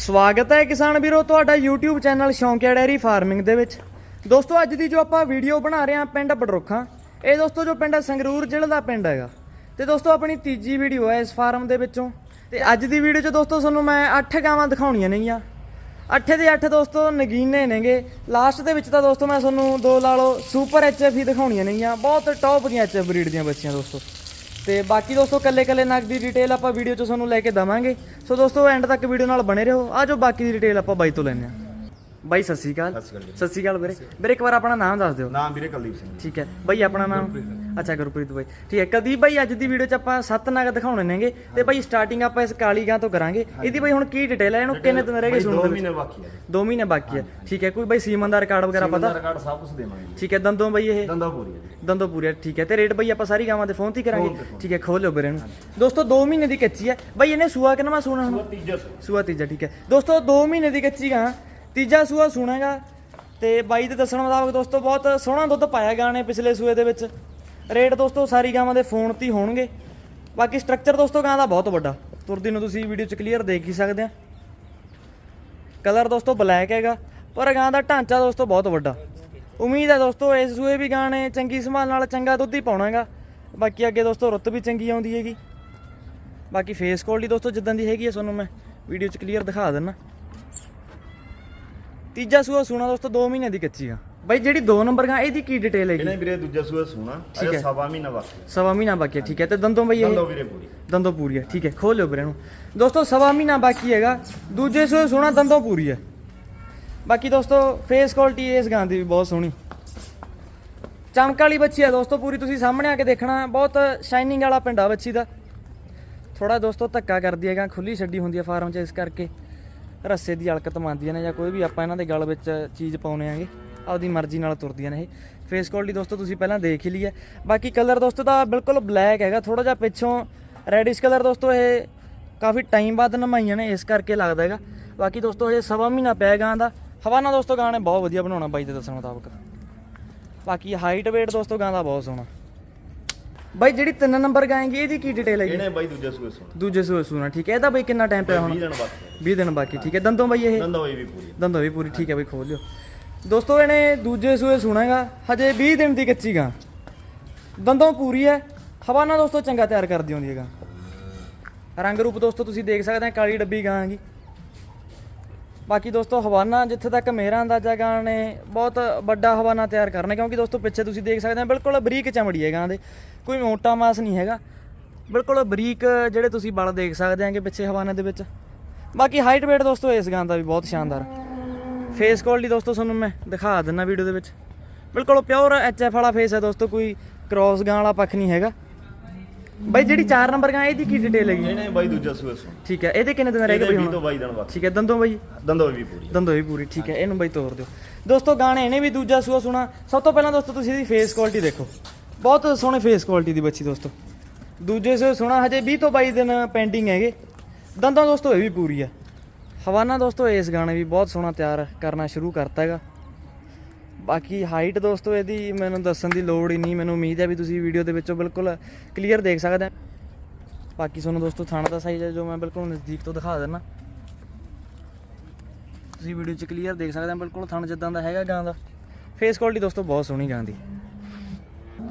ਸਵਾਗਤ ਹੈ ਕਿਸਾਨ ਵੀਰੋ, ਤੁਹਾਡਾ YouTube channel Shaunkia dairy farming ਦੇ ਵਿੱਚ। ਦੋਸਤੋ, ਅੱਜ ਦੀ ਜੋ ਆਪਾਂ ਵੀਡੀਓ ਬਣਾ ਰਹੇ ਹਾਂ ਪਿੰਡ ਬਡਰੁੱਖਾਂ, ਇਹ ਦੋਸਤੋ ਜੋ ਪਿੰਡ ਸੰਗਰੂਰ ਜ਼ਿਲ੍ਹੇ ਦਾ ਪਿੰਡ ਹੈਗਾ। ਤੇ ਦੋਸਤੋ, ਆਪਣੀ ਤੀਜੀ ਵੀਡੀਓ ਹੈ ਇਸ ਫਾਰਮ ਦੇ ਵਿੱਚੋਂ। ਤੇ ਅੱਜ ਦੀ ਵੀਡੀਓ 'ਚ ਦੋਸਤੋ, ਤੁਹਾਨੂੰ ਮੈਂ 8 ਗਾਵਾਂ ਦਿਖਾਉਣੀਆਂ ਨੇਗੀਆਂ। ਅੱਠੇ ਦੇ ਅੱਠ ਦੋਸਤੋ ਨਗੀਨੇ ਨੇਗੇ। ਲਾਸਟ ਦੇ ਵਿੱਚ ਤਾਂ ਦੋਸਤੋ, ਮੈਂ ਤੁਹਾਨੂੰ ਦੋ ਲਾ ਲਓ ਸੁਪਰ ਐਚਐਫ ਹੀ ਦਿਖਾਉਣੀਆਂ ਨੇਗੀਆਂ। ਬਹੁਤ ਟੌਪ ਦੀਆਂ ਐਚਐਫ ਬਰੀਡ ਦੀਆਂ ਬੱਚੀਆਂ ਦੋਸਤੋ। ਤੇ ਬਾਕੀ ਦੋਸਤੋ, ਕੱਲੇ ਕੱਲੇ ਨਗ ਦੀ ਡਿਟੇਲ ਆਪਾਂ ਵੀਡੀਓ 'ਚ ਤੁਹਾਨੂੰ ਲੈ ਕੇ ਦਵਾਂਗੇ। ਸੋ ਦੋਸਤੋ ਐਂਡ ਤੱਕ ਵੀਡੀਓ ਨਾਲ ਬਣੇ ਰਹੋ। ਆ ਜੋ ਬਾਕੀ ਦੀ ਡਿਟੇਲ ਆਪਾਂ ਬਾਈ ਤੋਂ ਲੈਂਦੇ ਆ ਬਾਈ ਸਤਿ ਸ਼੍ਰੀ ਅਕਾਲ। ਸਤਿ ਸ਼੍ਰੀ ਅਕਾਲ ਜੀ। ਸਤਿ ਸ਼੍ਰੀ ਅਕਾਲ ਵੀਰੇ। ਵੀਰੇ ਇੱਕ ਵਾਰ ਆਪਣਾ ਨਾਮ ਦੱਸ ਦਿਓ। ਨਾਮ ਵੀਰੇ ਕੁਲਦੀਪ ਸਿੰਘ। ਠੀਕ ਹੈ। ਬਾਈ ਆਪਣਾ ਨਾਮ? ਅੱਛਾ ਗੁਰਪ੍ਰੀਤ ਬਾਈ। ਠੀਕ ਹੈ। ਕਦੀਪ ਬਾਈ ਅੱਜ ਦੀ ਵੀਡੀਓ 'ਚ ਆਪਾਂ ਸੱਤ ਨਗ ਦਿਖਾਉਣੇ ਨੇਗੇ ਤੇ ਬਾਈ ਸਟਾਰਟਿੰਗ ਆਪਾਂ ਇਸ ਕਾਲੀ ਗਾਂ ਤੋਂ ਕਰਾਂਗੇ। ਇਹਦੀ ਬਾਈ ਹੁਣ ਕੀ ਡਿਟੇਲ ਹੈ? ਇਹਨੂੰ ਕਿੰਨੇ ਦਿਨ ਰਹਿ ਗਏ ਸੁਣਨ ਦੋ ਦੇ ਵਿੱਚ? ਮਹੀਨੇ ਬਾਕੀ ਹੈ। ਦੋ ਮਹੀਨੇ ਬਾਕੀ ਹੈ। ਠੀਕ ਹੈ। ਕੋਈ ਬਾਈ ਸੀਮਨ ਦਾ ਰਿਕਾਰਡ ਵਗੈਰਾ ਦਾ ਪਤਾ ਰਿਕਾਰਡ ਸਭ ਕੁਝ ਦੇਵਾਂਗੇ ਜੀ। ਠੀਕ ਹੈ। ਦੰਦੋਂ ਬਾਈ ਇਹ? ਦੰਦਾ ਪੂਰੀ ਹੈ ਜੀ। ਦੰਦੋਂ ਪੂਰੀ ਹੈ। ਠੀਕ ਹੈ। ਤੇ ਰੇਟ ਬਾਈ ਆਪਾਂ ਸਾਰੀ ਗਾਵਾਂ ਦੇ ਫੋਨ ਤੇ ਹੀ ਕਰਾਂਗੇ। ਠੀਕ ਹੈ। ਖੋਲ ਵੀਰੇ ਨੂੰ ਦੋਸਤੋ 2 ਮਹੀਨੇ ਦੀ ਕੱਚੀ ਹੈ। ਬਾਈ ਇਹਨੇ ਸੂਆ ਕਿੰਨਾ ਸੂਣਾ? ਹੁਣ ਤੀਜਾ ਸੂਆ। ਤੀਜਾ ਠੀਕ ਹੈ। ਦੋਸਤੋ 2 ਮਹੀਨੇ ਦੀ ਕੱਚੀ ਗਾਂ। ਤੀਜਾ ਸੂਆ ਸੁਣੇਗਾ ਤੇ ਬਾਈ ਦੇ ਦੱਸਣ ਮੁਤਾਬਕ ਦੋਸਤੋ ਬਹੁਤ ਸੋਹਣਾ ਦੁੱਧ ਪਾਇਆ ਗਾਂ ਨੇ ਪਿਛਲੇ ਸੂਏ ਦੇ ਵਿੱਚ। ਰੇਟ ਦੋਸਤੋ ਸਾਰੀ ਗਾਵਾਂ ਦੇ ਫੋਨ ਤੇ ਹੀ ਹੋਣਗੇ। ਬਾਕੀ ਸਟਰਕਚਰ ਦੋਸਤੋ ਗਾਂ ਦਾ ਬਹੁਤ ਵੱਡਾ। ਤੁਰਦੀ ਨੂੰ ਤੁਸੀਂ ਵੀਡੀਓ 'ਚ ਕਲੀਅਰ ਦੇਖ ਹੀ ਸਕਦੇ ਆ। ਕਲਰ ਦੋਸਤੋ ਬਲੈਕ ਹੈਗਾ, ਪਰ ਗਾਂ ਦਾ ਢਾਂਚਾ ਦੋਸਤੋ ਬਹੁਤ ਵੱਡਾ। ਉਮੀਦ ਹੈ ਦੋਸਤੋ ਇਸ ਸੂਏ ਵੀ ਗਾਂ ਨੇ ਚੰਗੀ ਸੰਭਾਲ ਨਾਲ ਚੰਗਾ ਦੁੱਧ ਹੀ ਪਾਉਣਾ ਹੈਗਾ ਬਾਕੀ ਅੱਗੇ ਦੋਸਤੋ ਰੁੱਤ ਵੀ ਚੰਗੀ ਆਉਂਦੀ ਹੈਗੀ। ਬਾਕੀ ਫੇਸ ਕੁਆਲਿਟੀ ਦੋਸਤੋ ਜਿੱਦਾਂ ਦੀ ਹੈਗੀ ਹੈ ਤੁਹਾਨੂੰ ਮੈਂ ਵੀਡੀਓ 'ਚ ਕਲੀਅਰ ਦਿਖਾ ਦਿੰਨਾ। ਤੀਜਾ ਸੂਆ ਸੁਣਾ ਦੋਸਤੋ 2 ਮਹੀਨੇ ਦੀ ਕੱਚੀ ਆ। ਬਾਈ ਜਿਹੜੀ 2 ਨੰਬਰ ਗਾਂ ਇਹਦੀ ਕੀ ਡਿਟੇਲ ਹੈਗੀ? ਇਹਨੇ ਵੀਰੇ ਦੂਜਾ ਸੂਆ ਸੋਣਾ ਹੈ। ਅਜੇ ਸਵਾ ਮਹੀਨਾ ਬਾਕੀ ਹੈ। ਸਵਾ ਮਹੀਨਾ ਬਾਕੀ ਹੈ ਠੀਕ ਹੈ। ਤੇ ਦੰਦੋਂ ਬਾਈ ਇਹ? ਦੰਦੋ ਵੀਰੇ ਪੂਰੀ। ਦੰਦੋਂ ਪੂਰੀ ਹੈ ਠੀਕ ਹੈ। ਖੋਲ ਲਿਓ ਵੀਰੇ ਨੂੰ ਦੋਸਤੋ ਸਵਾ ਮਹੀਨਾ ਬਾਕੀ ਹੈਗਾ। ਦੂਜੇ ਸੂਏ ਸੋਣਾ ਦੰਦੋਂ ਪੂਰੀ ਹੈ। ਬਾਕੀ ਦੋਸਤੋ ਫੇਸ ਕੁਆਲਿਟੀ ਇਸ ਗਾਂ ਦੀ ਵੀ ਬਹੁਤ ਸੋਹਣੀ। ਚਮਕ ਵਾਲੀ ਬੱਚੀ ਹੈ ਦੋਸਤੋ ਪੂਰੀ ਤੁਸੀਂ ਸਾਹਮਣੇ ਆ ਕੇ ਦੇਖਣਾ। ਬਹੁਤ ਸ਼ਾਈਨਿੰਗ ਵਾਲਾ ਪਿੰਡਾ ਬੱਚੀ ਦਾ। ਥੋੜਾ ਦੋਸਤੋ ਧੱਕਾ ਕਰਦੀ ਹੈਗਾ ਖੁੱਲੀ ਛੱਡੀ ਹੁੰਦੀ ਹੈ ਫਾਰਮ 'ਚ ਇਸ ਕਰਕੇ। ਰੱਸੇ ਦੀ ਅਲਕਤ ਮੰਨਦੀਆਂ ਨੇ ਜਾਂ ਕੋਈ ਵੀ ਆਪਾਂ ਇਹਨਾਂ ਦੇ ਗਲ ਵਿੱਚ ਚੀਜ਼ ਪਾਉਨੇ ਆਂਗੇ, ਆਪਦੀ ਮਰਜ਼ੀ ਨਾਲ ਤੁਰਦੀਆਂ ਨੇ ਇਹ। ਫੇਸ ਕੁਆਲਿਟੀ ਦੋਸਤੋ ਤੁਸੀਂ ਪਹਿਲਾਂ ਦੇਖ ਹੀ ਲਈ ਹੈ। ਬਾਕੀ ਕਲਰ ਦੋਸਤੋ ਦਾ ਬਿਲਕੁਲ ਬਲੈਕ ਹੈਗਾ ਥੋੜਾ ਜਿਹਾ ਪਿੱਛੋਂ ਰੈਡਿਸ਼ ਕਲਰ ਦੋਸਤੋ ਇਹ ਕਾਫੀ ਟਾਈਮ ਬਾਅਦ ਨਮਾਈਆਂ ਨੇ, ਇਸ ਕਰਕੇ ਲੱਗਦਾ ਹੈਗਾ। ਬਾਕੀ ਦੋਸਤੋ ਇਹ ਸਵਾ ਮਹੀਨਾ ਪਿਆ ਗਾਂ ਦਾ। ਹਵਾਨਾ ਦੋਸਤੋ ਗਾਂ ਨੇ ਬਹੁਤ ਵਧੀਆ ਬਣਾਉਣਾ ਬਾਈ ਦੇ ਦੱਸਣ ਮੁਤਾਬਕ। ਬਾਕੀ ਹਾਈਟ weight ਦੋਸਤੋ ਗਾਂ ਦਾ ਬਹੁਤ ਸੋਹਣਾ। ਬਾਈ ਜਿਹੜੀ ਤਿੰਨ ਨੰਬਰ ਗਾਂ ਹੈਗੀ ਇਹਦੀ ਕੀ ਡਿਟੇਲ ਹੈਗੀ? ਇਹਨੇ ਬਾਈ ਦੂਜਾ ਸੂਆ ਸੋਣਾ। ਦੂਜੇ ਸੂਏ ਸੂਣਾ ਠੀਕ ਹੈ? ਇਹਦਾ ਬਾਈ ਕਿੰਨਾ ਟਾਈਮ ਪਿਆ ਹੁਣ? 20 ਦਿਨ ਬਾਕੀ ਹੈ। 20 ਦਿਨ ਬਾਕੀ ਠੀਕ ਹੈ? ਦੰਦੋਂ ਬਾਈ ਇਹ? ਦੰਦਾ ਹੋਈ ਵੀ ਪੂਰੀ ਦੰਦੋਂ ਵੀ ਪੂਰੀ ਠੀਕ ਹੈ ਬਾਈ ਖੋਲ ਲਿਓ। ਦੋਸਤੋ ਇਹਨੇ ਦੂਜੇ ਸੂਏ ਸੁਣਾਗਾ ਹਜੇ 20 ਦਿਨ ਦੀ ਕੱਚੀ ਗਾਂ। ਦੰਦੋਂ ਪੂਰੀ ਹੈ। ਹਵਾਨਾ ਦੋਸਤੋ ਚੰਗਾ ਤਿਆਰ ਕਰਦੀ ਹੁੰਦੀ ਹੈ ਗਾਂ। ਰੰਗ ਰੂਪ ਦੋਸਤੋ ਤੁਸੀਂ ਦੇਖ ਸਕਦੇ ਆ ਕਾਲੀ ਡੱਬੀ ਗਾਂ ਹੈਗੀ। ਬਾਕੀ ਦੋਸਤੋ, ਹਵਾਨਾ ਜਿੱਥੇ ਤੱਕ ਮੇਰਾ ਅੰਦਾਜ਼ਾ ਗਾਂ ਨੇ ਬਹੁਤ ਵੱਡਾ ਹਵਾਨਾ ਤਿਆਰ ਕਰਨਾ, ਕਿਉਂਕਿ ਦੋਸਤੋ, ਪਿੱਛੇ ਤੁਸੀਂ ਦੇਖ ਸਕਦੇ ਹੋ, ਬਿਲਕੁਲ ਬਰੀਕ ਚਮੜੀ ਹੈ ਗਾਂ ਦੇ। ਕੋਈ ਮੋਟਾ ਮਾਸ ਨਹੀਂ ਹੈਗਾ। ਬਿਲਕੁਲ ਬਰੀਕ ਜਿਹੜੇ ਤੁਸੀਂ ਬਲ ਦੇਖ ਸਕਦੇ ਆਂਗੇ ਪਿੱਛੇ ਹਵਾਨੇ ਦੇ ਵਿੱਚ। ਬਾਕੀ ਹਾਈਟ weight ਦੋਸਤੋ, ਇਸ ਗਾਂ ਦਾ ਵੀ ਬਹੁਤ ਸ਼ਾਨਦਾਰ। ਫੇਸ ਕੁਆਲਿਟੀ ਦੋਸਤੋ, ਤੁਹਾਨੂੰ ਮੈਂ ਦਿਖਾ ਦਿੰਨਾ ਵੀਡੀਓ ਦੇ ਵਿੱਚ। ਬਿਲਕੁਲ ਪਿਓਰ ਐਚਐਫ ਵਾਲਾ ਫੇਸ ਹੈ ਦੋਸਤੋ, ਕੋਈ ਕ੍ਰੋਸ ਗਾਂ ਵਾਲਾ ਪੱਖ ਨਹੀਂ ਹੈਗਾ। ਬਾਈ ਜਿਹੜੀ 4 ਨੰਬਰ ਗਾਂ ਇਹਦੀ ਕੀ ਡਿਟੇਲ ਹੈਗੀ? ਇਹਨੇ ਬਾਈ ਦੂਜਾ ਸੂਆ ਸੋਣਾ ਠੀਕ ਹੈ ਇਹਦੇ ਕਿੰਨੇ ਦਿਨ ਰਹਿ ਗਏ ਬਈ 20 ਤੋਂ ਹੁਣ? 22 ਦਿਨ ਠੀਕ ਹੈ ਦੰਦੋਂ ਬਾਈ? ਦੰਦਾ ਵੀ ਪੂਰੀ ਦੰਦੋਂ ਵੀ ਪੂਰੀ ਠੀਕ ਹੈ ਇਹਨੂੰ ਬਾਈ ਤੋੜ ਦਿਓ। ਦੋਸਤੋ ਗਾਣੇ ਇਹਨੇ ਵੀ ਦੂਜਾ ਸੂਆ ਸੁਣਾ। ਸਭ ਤੋਂ ਪਹਿਲਾਂ ਦੋਸਤੋ ਤੁਸੀਂ ਇਹਦੀ ਫੇਸ ਕੁਆਲਿਟੀ ਦੇਖੋ। ਬਹੁਤ ਸੋਹਣੇ ਫੇਸ ਕੁਆਲਿਟੀ ਦੀ ਬੱਚੀ ਦੋਸਤੋ। ਦੂਜੇ ਸੂਆ ਸੁਣਾ ਹਜੇ 20 ਤੋਂ 22 ਦਿਨ ਪੈਂਡਿੰਗ ਹੈਗੇ। ਦੰਦਾਂ ਦੋਸਤੋ ਇਹ ਵੀ ਪੂਰੀ ਆ ਹਵਾਨਾ ਦੋਸਤੋ ਇਸ ਗਾਣੇ ਵੀ ਬਹੁਤ ਸੋਹਣਾ ਤਿਆਰ ਕਰਨਾ ਸ਼ੁਰੂ ਕਰਤਾ ਹੈਗਾ। ਬਾਕੀ ਹਾਈਟ ਦੋਸਤੋ ਇਹਦੀ ਮੈਨੂੰ ਦੱਸਣ ਦੀ ਲੋੜ ਹੀ ਨਹੀਂ। ਮੈਨੂੰ ਉਮੀਦ ਹੈ ਵੀ ਤੁਸੀਂ ਵੀਡੀਓ ਦੇ ਵਿੱਚੋਂ ਬਿਲਕੁਲ ਕਲੀਅਰ ਦੇਖ ਸਕਦੇ ਹੋ। ਬਾਕੀ ਤੁਹਾਨੂੰ ਦੋਸਤੋ ਥਾਣਾ ਦਾ ਸਾਈਜ਼ ਹੈ ਜੋ ਮੈਂ ਬਿਲਕੁਲ ਨਜ਼ਦੀਕ ਤੋਂ ਦਿਖਾ ਦਿੰਦਾ ਤੁਸੀਂ ਵੀਡੀਓ 'ਚ ਕਲੀਅਰ ਦੇਖ ਸਕਦੇ ਹੋ ਬਿਲਕੁਲ ਥਣ ਜਿੱਦਾਂ ਦਾ ਹੈਗਾ ਗਾਂ ਦਾ। ਫੇਸ ਕੁਆਲਿਟੀ ਦੋਸਤੋ ਬਹੁਤ ਸੋਹਣੀ ਗਾਂ ਦੀ।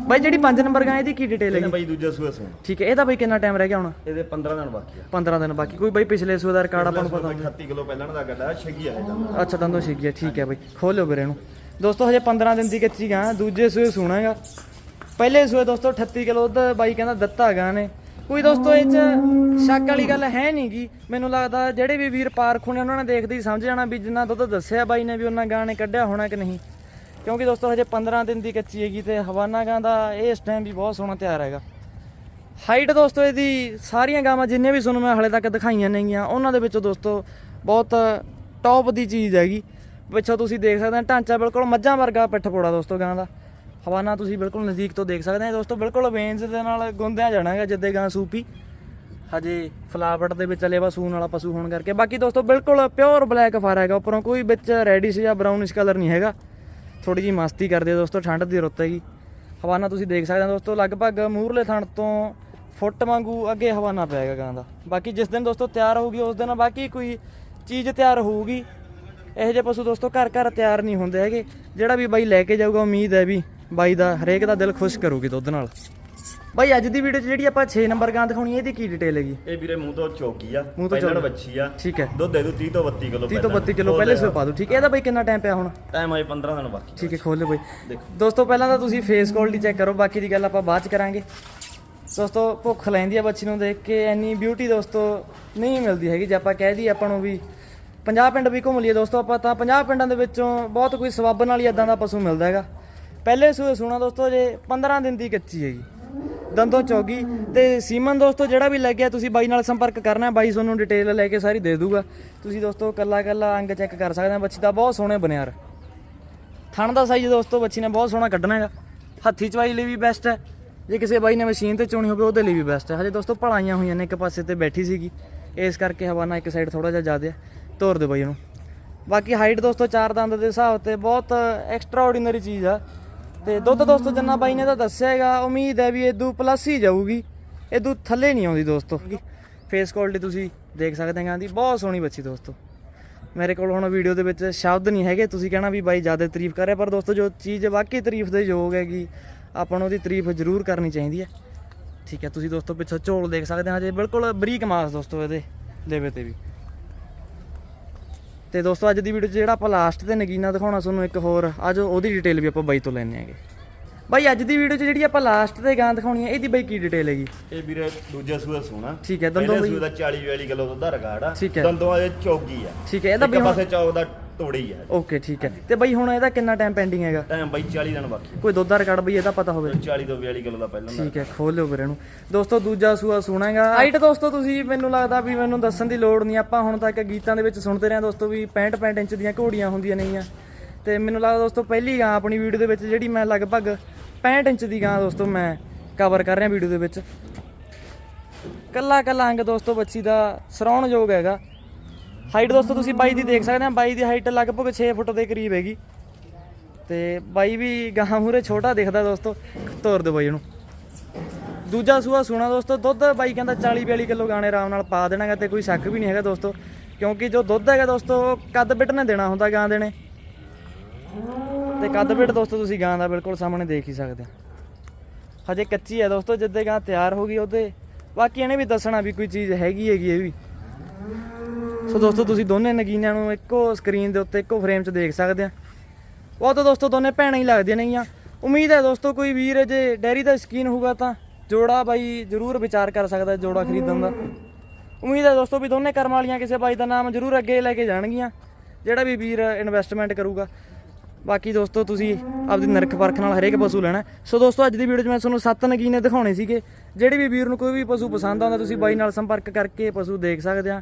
ਬਾਈ ਜਿਹੜੀ 5 ਨੰਬਰ ਗਾਂ ਇਹਦੀ ਕੀ ਡਿਟੇਲ ਹੈਗੀ? ਬਾਈ ਦੂਜਾ ਸੂਆ ਸੋਣਾ ਠੀਕ ਹੈ ਇਹਦਾ ਬਾਈ ਕਿੰਨਾ ਟਾਈਮ ਰਹਿ ਗਿਆ ਹੁਣ? ਇਹਦੇ 15 ਦਿਨ ਬਾਕੀ ਹੈ 15 ਦਿਨ ਬਾਕੀ। ਕੋਈ ਬਾਈ ਪਿਛਲੇ ਸੂਏ ਦਾ ਰਿਕਾਰਡ ਆਪਾਂ ਨੂੰ ਪਤਾ 38 ਕਿਲੋ ਪਹਿਲਾਂ ਦਾ ਗੱਡਾ ਛਗੀ ਆ ਇਹਦਾ। ਅੱਛਾ ਦੰਦੋਂ ਛਿੱਕ ਗਿਆ ਠੀਕ ਹੈ ਬਾਈ ਖੋਲਿਓ ਵੀਰੇ ਨੂੰ ਦੋਸਤੋ, ਹਜੇ 15 ਦਿਨ ਦੀ ਕੱਚੀ ਗਾਂ ਦੂਜੇ ਸੂਏ ਸੁਣਾਗਾ ਪਹਿਲੇ ਸੂਏ ਦੋਸਤੋ 38 ਕਿਲੋ ਦੁੱਧ, ਬਾਈ ਕਹਿੰਦਾ ਦਿੱਤਾ ਗਾਂ ਨੇ। ਕੋਈ ਦੋਸਤੋ, ਇਹ ਚ ਸ਼ੱਕ ਵਾਲੀ ਗੱਲ ਹੈ ਨਹੀਂ ਗੀ। ਮੈਨੂੰ ਲੱਗਦਾ ਜਿਹੜੇ ਵੀ ਵੀਰ ਪਾਰਖੂ ਹੋਣੇ, ਉਹਨਾਂ ਨੇ ਦੇਖਦੇ ਹੀ ਸਮਝ ਜਾਣਾ ਵੀ ਜਿੰਨਾ ਦੁੱਧ ਦੱਸਿਆ ਬਾਈ ਨੇ ਵੀ ਉਹਨਾਂ ਗਾਂ ਨੇ ਕੱਢਿਆ ਹੋਣਾ ਕਿ ਨਹੀਂ। ਕਿਉਂਕਿ ਦੋਸਤੋ, ਹਜੇ 15 ਦਿਨ ਦੀ ਕੱਚੀ ਹੈਗੀ ਤੇ ਹਵਾਨਾ ਗਾਂ ਦਾ ਇਹ ਇਸ ਟਾਈਮ ਵੀ ਬਹੁਤ ਸੋਹਣਾ ਤਿਆਰ ਹੈਗਾ। ਹਾਈਟ ਦੋਸਤੋ, ਇਹਦੀ ਸਾਰੀਆਂ ਗਾਵਾਂ ਜਿੰਨੇ ਵੀ ਤੁਹਾਨੂੰ ਮੈਂ ਹਲੇ ਤੱਕ ਦਿਖਾਈਆਂ ਨੇਗੀਆਂ, ਉਹਨਾਂ ਦੇ ਵਿੱਚੋਂ ਦੋਸਤੋ, ਬਹੁਤ ਟੌਪ ਦੀ ਚੀਜ਼ ਹੈਗੀ। ਪਿੱਛੋਂ ਤੁਸੀਂ ਦੇਖ ਸਕਦੇ ਹੋ, ਢਾਂਚਾ ਬਿਲਕੁਲ ਮੱਝਾਂ ਵਰਗਾ ਪਿੱਠ ਪੋੜਾ ਦੋਸਤੋ ਗਾਂ ਦਾ। ਹਵਾਨਾ ਤੁਸੀਂ ਬਿਲਕੁਲ ਨਜ਼ਦੀਕ ਤੋਂ ਦੇਖ ਸਕਦੇ ਹੋ, ਦੋਸਤੋ ਬਿਲਕੁਲ ਵੇਨਸ ਦੇ ਨਾਲ ਗੁੰਦਿਆ ਜਾਣਾ ਹੈਗਾ ਜਿੱਦੇ ਗਾਂ ਸੂਪੀ। ਹਜੇ ਫਲਾਵਟ ਦੇ ਵਿੱਚ ਲੇਵਾ ਸੂਣ ਵਾਲਾ ਪਸ਼ੂ ਹੋਣ ਕਰਕੇ। ਬਾਕੀ ਦੋਸਤੋ ਬਿਲਕੁਲ ਪਿਓਰ ਬਲੈਕ ਫਾਰ ਹੈਗਾ, ਉੱਪਰੋਂ ਕੋਈ ਵਿੱਚ ਰੈਡਿਸ਼ ਜਾਂ ਬਰਾਊਨਿਸ਼ ਕਲਰ ਨਹੀਂ ਹੈਗਾ। ਥੋੜੀ ਜੀ ਮਸਤੀ ਕਰਦੇ ਦੋਸਤੋ, ਠੰਡ ਦੀ ਰੁੱਤ ਹੈਗੀ। ਹਵਾਨਾ ਤੁਸੀਂ ਦੇਖ ਸਕਦੇ ਹੋ ਦੋਸਤੋ, ਲਗਭਗ ਮੂਹਰਲੇ ਥਣ ਤੋਂ ਫੁੱਟ ਵਾਂਗੂ ਅੱਗੇ ਹਵਾਨਾ ਪਿਆ ਹੈਗਾ ਗਾਂ ਦਾ। ਬਾਕੀ ਜਿਸ ਦਿਨ ਦੋਸਤੋ ਤਿਆਰ ਹੋਊਗੀ, ਉਸ ਦਿਨ ਬਾਕੀ ਕੋਈ ਚੀਜ਼ ਤਿਆਰ ਹੋਊਗੀ। ਇਹੋ ਜਿਹੇ ਪਸ਼ੂ ਦੋਸਤੋ ਘਰ ਘਰ ਤਿਆਰ ਨਹੀਂ ਹੁੰਦੇ ਹੈਗੇ। ਜਿਹੜਾ ਵੀ ਬਾਈ ਲੈ ਕੇ ਜਾਊਗਾ ਉਮੀਦ ਹੈ ਵੀ ਬਾਈ ਦਾ ਹਰੇਕ ਦਾ ਦਿਲ ਖੁਸ਼ ਕਰੂਗੀ ਦੁੱਧ ਨਾਲ। ਬਾਈ ਅੱਜ ਦੀ ਵੀਡੀਓ 'ਚ ਜਿਹੜੀ ਆਪਾਂ 6 ਨੰਬਰ ਗਾਂ ਦਿਖਾਉਣੀ ਹੈ ਇਹਦੀ ਕੀ ਡਿਟੇਲ ਹੈਗੀ? ਇਹ ਵੀਰੇ ਮੂੰਹ ਤੋਂ ਚੌਕੀ ਆ ਮੂੰਹ ਤੋਂ ਚੌਕੀ। ਬੱਚੀ ਆ। ਠੀਕ ਹੈ। ਦੁੱਧ ਦੇ ਦੂ 30 ਤੋਂ 32 ਕਿਲੋ 30 ਤੋਂ 32 ਕਿਲੋ ਪਹਿਲੇ ਸੋ ਪਾ ਦੂ। ਠੀਕ ਹੈ ਇਹਦਾ ਬਾਈ ਕਿੰਨਾ ਟਾਈਮ ਪਿਆ ਹੁਣ? ਟਾਈਮ ਆਏ 15 ਦਿਨ ਬਾਕੀ ਠੀਕ ਹੈ ਖੋਲ ਬਾਈ। ਦੇਖੋ। ਦੋਸਤੋ ਪਹਿਲਾਂ ਤਾਂ ਤੁਸੀਂ ਫੇਸ ਕੁਆਲਿਟੀ ਚੈੱਕ ਕਰੋ ਬਾਕੀ ਦੀ ਗੱਲ ਆਪਾਂ ਬਾਅਦ ਚ ਕਰਾਂਗੇ। ਦੋਸਤੋ ਭੁੱਖ ਲੈਂਦੀ ਆ ਬੱਚੀ ਨੂੰ ਦੇਖ ਕੇ ਐਨੀ ਬਿਊਟੀ ਦੋਸਤੋ ਨਹੀਂ ਮਿਲਦੀ ਹੈਗੀ। ਜੇ ਆਪਾਂ ਕਹਿ ਦਈਏ ਆਪਾਂ ਨੂੰ ਵੀ 50 ਪਿੰਡ ਵੀ ਘੁੰਮ ਲਈਏ ਦੋਸਤੋ ਆਪਾਂ, ਤਾਂ 50 ਪਿੰਡਾਂ ਦੇ ਵਿੱਚੋਂ ਬਹੁਤ ਕੋਈ ਸਵਾਬਨ ਵਾਲੀ ਇਦਾਂ ਦਾ ਪਸ਼ੂ ਮਿਲਦਾ ਹੈਗਾ। ਪਹਿਲੇ ਸੂਏ ਸੁਣਾ ਦੋਸਤੋ ਜੇ 15 ਦਿਨ ਦੀ ਕੱਚੀ ਹੈਗੀ ਦੰਦੋਂ ਚੌਗੀ। ਤੇ ਸੀਮਨ ਦੋਸਤੋ ਜਿਹੜਾ ਵੀ ਲੱਗਿਆ ਤੁਸੀਂ ਬਾਈ ਨਾਲ ਸੰਪਰਕ ਕਰਨਾ, ਬਾਈ ਤੁਹਾਨੂੰ ਡਿਟੇਲ ਲੈ ਕੇ ਸਾਰੀ ਦੇ ਦੂਗਾ। ਤੁਸੀਂ ਦੋਸਤੋ ਕੱਲਾ ਕੱਲਾ ਅੰਗ ਚੈੱਕ ਕਰ ਸਕਦੇ ਆ ਬੱਚੀ ਦਾ ਬਹੁਤ ਸੋਹਣੇ ਬਨਿਆਰ। ਥਣ ਦਾ ਸਾਈਜ਼ ਦੋਸਤੋ ਬੱਚੀ ਨੇ ਬਹੁਤ ਸੋਹਣਾ ਕੱਢਣਾ ਹੈਗਾ। ਹੱਥੀ ਚਵਾਈ ਲਈ ਵੀ ਬੈਸਟ ਹੈ। ਜੇ ਕਿਸੇ ਬਾਈ ਨੇ ਮਸ਼ੀਨ ਤੇ ਚੋਣੀ ਹੋਵੇ, ਉਹਦੇ ਲਈ ਵੀ ਬੈਸਟ ਹੈ। ਹਜੇ ਦੋਸਤੋ ਭਲਾਈਆਂ ਹੋਈਆਂ ਨੇ, ਇੱਕ ਪਾਸੇ ਤੇ ਬੈਠੀ ਸੀਗੀ। ਇਸ ਕਰਕੇ ਹਵਾਨਾ ਇੱਕ ਸਾਈਡ ਥੋੜਾ ਜਿਹਾ ਜ਼ਿਆਦਾ ਹੈ। ਤੋਰ ਦਿਓ ਬਾਈ ਉਹਨੂੰ ਬਾਕੀ ਹਾਈਟ ਦੋਸਤੋ ਚਾਰ ਦੰਦ ਦੇ ਹਿਸਾਬ ਤੇ ਬਹੁਤ ਐਕਸਟਰਾ ਆਰਡੀਨਰੀ ਚੀਜ਼ ਆ। ਤੇ ਦੁੱਧ ਦੋਸਤੋ ਜਿੰਨਾ ਬਾਈ ਨੇ ਤਾਂ ਦੱਸਿਆ ਹੈਗਾ, ਉਮੀਦ ਹੈ ਵੀ ਇਦੋਂ ਪਲੱਸ ਹੀ ਜਾਊਗੀ। ਦੂ ਥੱਲੇ ਨਹੀਂ ਆਉਂਦੀ ਦੋਸਤੋ। ਫੇਸ ਕੁਆਲਿਟੀ ਤੁਸੀਂ ਦੇਖ ਸਕਦੇ ਹੋ ਦੀ ਬਹੁਤ ਸੋਹਣੀ ਬੱਚੀ ਦੋਸਤੋ। ਮੇਰੇ ਕੋਲ ਹੁਣ ਵੀਡੀਓ ਦੇ ਵਿੱਚ ਸ਼ਬਦ ਨਹੀਂ ਹੈਗੇ, ਤੁਸੀਂ ਕਹਿਣਾ ਵੀ ਬਾਈ ਜ਼ਿਆਦਾ ਤਾਰੀਫ ਕਰ ਰਿਹਾ, ਪਰ ਦੋਸਤੋ ਜੋ ਚੀਜ਼ ਵਾਕਈ ਤਾਰੀਫ ਦੇ ਯੋਗ ਹੈਗੀ, ਆਪਾਂ ਨੂੰ ਉਹਦੀ ਤਾਰੀਫ ਜ਼ਰੂਰ ਕਰਨੀ ਚਾਹੀਦੀ ਹੈ। ਠੀਕ ਹੈ, ਤੁਸੀਂ ਦੋਸਤੋ ਪਿੱਛੋਂ ਝੋਲ ਦੇਖ ਸਕਦੇ ਹਾਂ ਜੇ ਬਿਲਕੁਲ ਬਰੀਕ ਮਾਸ ਦੋਸਤੋ ਇਹਦੇ, ਲੇਵੇ ਤੇ ਵੀ। ਤੇ ਦੋਸਤੋ ਅੱਜ ਦੀ ਵੀਡੀਓ 'ਚ ਜਿਹੜਾ ਆਪਾਂ ਲਾਸਟ ਤੇ ਨਗੀਨਾ ਦਿਖਾਉਣਾ ਤੁਹਾਨੂੰ ਇੱਕ ਹੋਰ ਅੱਜ ਉਹਦੀ ਡਿਟੇਲ ਵੀ ਆਪਾਂ ਬਾਈ ਤੋਂ ਲੈਣੇ ਆਂਗੇ। ਬਾਈ ਅੱਜ ਦੀ ਵੀਡੀਓ 'ਚ ਜਿਹੜੀ ਆਪਾਂ ਲਾਸਟ ਤੇ ਗਾਂ ਦਿਖਾਉਣੀ ਹੈ ਇਹਦੀ ਬਾਈ ਕੀ ਡਿਟੇਲ ਹੈਗੀ? ਇਹ ਵੀਰੇ ਦੂਜਾ ਸੂਆ ਸੋਣਾ ਠੀਕ ਹੈ, ਦੰਦੋਂ ਬਈ- ਸੂਏ ਦਾ 40 42 ਕਿਲੋ ਦਾ ਰਿਕਾਰਡ ਆ। ਠੀਕ ਹੈ। ਦੰਦੋਂ ਵਾਲੇ ਚੌਗੀ ਆ। ਠੀਕ ਹੈ ਇਹਦਾ ਬਈ ਪਾਸੇ ਚੌਕ ਦਾ ਤੋੜੀ ਆ। ਓਕੇ ਠੀਕ ਹੈ। ਤੇ ਬਾਈ ਹੁਣ ਇਹਦਾ ਕਿੰਨਾ ਟਾਈਮ ਪੈਂਡਿੰਗ ਹੈਗਾ? ਟਾਈਮ ਬਾਈ 40 ਦਿਨ ਬਾਕੀ ਕੋਈ ਦੁੱਧ ਦਾ ਰਿਕਾਰਡ ਬਈ ਇਹਦਾ ਪਤਾ ਹੋਵੇ। 40 ਤੋਂ 42 ਕਿਲੋ ਦਾ ਪਹਿਲਾਂ ਦਾ। ਠੀਕ ਹੈ ਖੋਲ ਲਿਓ ਵੀਰੇ ਨੂੰ ਦੋਸਤੋ ਦੂਜਾ ਸੂਆ ਸੁਣਾਗਾ। ਹਾਈਟ ਦੋਸਤੋ ਤੁਸੀਂ ਮੈਨੂੰ ਲੱਗਦਾ ਵੀ ਮੈਨੂੰ ਦੱਸਣ ਦੀ ਲੋੜ ਨਹੀਂ। ਆਪਾਂ ਹੁਣ ਤੱਕ ਗੀਤਾਂ ਦੇ ਵਿੱਚ ਸੁਣਦੇ ਰਹੇ ਹਾਂ ਦੋਸਤੋ ਵੀ 65 65 ਇੰਚ ਦੀਆਂ ਘੋੜੀਆਂ ਹੁੰਦੀਆਂ ਨੇਗੀਆਂ। ਤੇ ਮੈਨੂੰ ਲੱਗਦਾ ਦੋਸਤੋ ਪਹਿਲੀ ਗਾਂ ਆਪਣੀ ਵੀਡੀਓ ਦੇ ਵਿੱਚ ਜਿਹੜੀ ਮੈਂ ਲਗਭਗ 65 ਇੰਚ ਦੀ ਗਾਂ ਦੋਸਤੋ ਮੈਂ ਕਵਰ ਕਰ ਰਿਹਾ ਵੀਡੀਓ ਦੇ ਵਿੱਚ। ਕੱਲਾ ਕੱਲਾ ਅੰਗ ਦੋਸਤੋ ਬੱਚੀ ਦਾ ਸਰਾਉਣਯੋਗ ਹੈਗਾ। ਹਾਈਟ ਦੋਸਤੋ ਤੁਸੀਂ ਬਾਈ ਦੀ ਦੇਖ ਸਕਦੇ ਆ, ਬਾਈ ਦੀ ਹਾਈਟ ਲਗਭਗ 6 ਫੁੱਟ ਦੇ ਕਰੀਬ ਹੈਗੀ। ਤੇ ਬਾਈ ਵੀ ਗਾਹਾਂ ਮੂਰੇ ਛੋਟਾ ਦਿਖਦਾ ਦੋਸਤੋ ਤੋਰ ਦਿਓ ਬਾਈ ਇਹਨੂੰ ਦੂਜਾ ਸੂਆ ਸੁਣਾ ਦੋਸਤੋ, ਦੁੱਧ ਬਾਈ ਕਹਿੰਦਾ 40 42 ਕਿਲੋ ਗਾਣੇ ਆਰਾਮ ਨਾਲ ਪਾ ਦੇਣਾਗਾ ਤੇ ਕੋਈ ਸ਼ੱਕ ਵੀ ਨਹੀਂ ਹੈਗਾ ਦੋਸਤੋ, ਕਿਉਂਕਿ ਜੋ ਦੁੱਧ ਹੈਗਾ ਦੋਸਤੋ, ਉਹ ਕੱਦ ਬਿੱਟ ਨੇ ਦੇਣਾ ਹੁੰਦਾ ਗਾਂ ਦੇ ਨੇ ਤੇ ਕੱਦ ਬਿੱਟ ਦੋਸਤੋ ਤੁਸੀਂ ਗਾਂ ਦਾ ਬਿਲਕੁਲ ਸਾਹਮਣੇ ਦੇਖ ਹੀ ਸਕਦੇ ਹੋ ਹਜੇ ਕੱਚੀ ਹੈ ਦੋਸਤੋ, ਜਿੱਦੇ ਗਾਂ ਤਿਆਰ ਹੋ ਗਈ ਉਹਦੇ। ਬਾਕੀ ਇਹਨੇ ਵੀ ਦੱਸਣਾ ਵੀ ਕੋਈ ਚੀਜ਼ ਹੈਗੀ ਹੈਗੀ ਇਹ ਵੀ। ਸੋ ਦੋਸਤੋ, ਤੁਸੀਂ ਦੋਨੇ ਨਗੀਨਿਆਂ ਨੂੰ ਇੱਕੋ ਸਕਰੀਨ ਦੇ ਉੱਤੇ, ਇੱਕੋ ਫਰੇਮ 'ਚ ਦੇਖ ਸਕਦੇ ਆ। ਉਹ ਤਾਂ ਦੋਸਤੋ, ਦੋਨੇ ਭੈਣਾਂ ਹੀ ਲੱਗਦੀਆਂ ਨੇਗੀਆਂ। ਉਮੀਦ ਹੈ ਦੋਸਤੋ, ਕੋਈ ਵੀਰ ਜੇ ਡੈਰੀ ਦਾ ਸ਼ਕੀਨ ਹੋਊਗਾ ਤਾਂ ਜੋੜਾ ਬਾਈ ਜ਼ਰੂਰ ਵਿਚਾਰ ਕਰ ਸਕਦਾ ਜੋੜਾ ਖਰੀਦਣ ਦਾ। ਉਮੀਦ ਹੈ ਦੋਸਤੋ ਵੀ ਦੋਨੇ ਕਰਮ ਵਾਲੀਆਂ ਕਿਸੇ ਬਾਈ ਦਾ ਨਾਮ ਜ਼ਰੂਰ ਅੱਗੇ ਲੈ ਕੇ ਜਾਣਗੀਆਂ, ਜਿਹੜਾ ਵੀ ਵੀਰ ਇਨਵੈਸਟਮੈਂਟ ਕਰੂਗਾ। ਬਾਕੀ ਦੋਸਤੋ, ਤੁਸੀਂ ਆਪਦੀ ਨਰਖ ਪਰਖ ਨਾਲ ਹਰੇਕ ਪਸ਼ੂ ਲੈਣਾ ਸੋ ਦੋਸਤੋ, ਅੱਜ ਦੀ ਵੀਡੀਓ 'ਚ ਮੈਂ ਤੁਹਾਨੂੰ ਸੱਤ ਨਗੀਨੇ ਦਿਖਾਉਣੇ ਸੀਗੇ। ਜਿਹੜੇ ਵੀ ਵੀਰ ਨੂੰ ਕੋਈ ਵੀ ਪਸ਼ੂ ਪਸੰਦ ਆਉਂਦਾ, ਤੁਸੀਂ ਬਾਈ ਨਾਲ ਸੰਪਰਕ ਕਰਕੇ ਪਸ਼ੂ ਦੇਖ ਸਕਦੇ ਆ।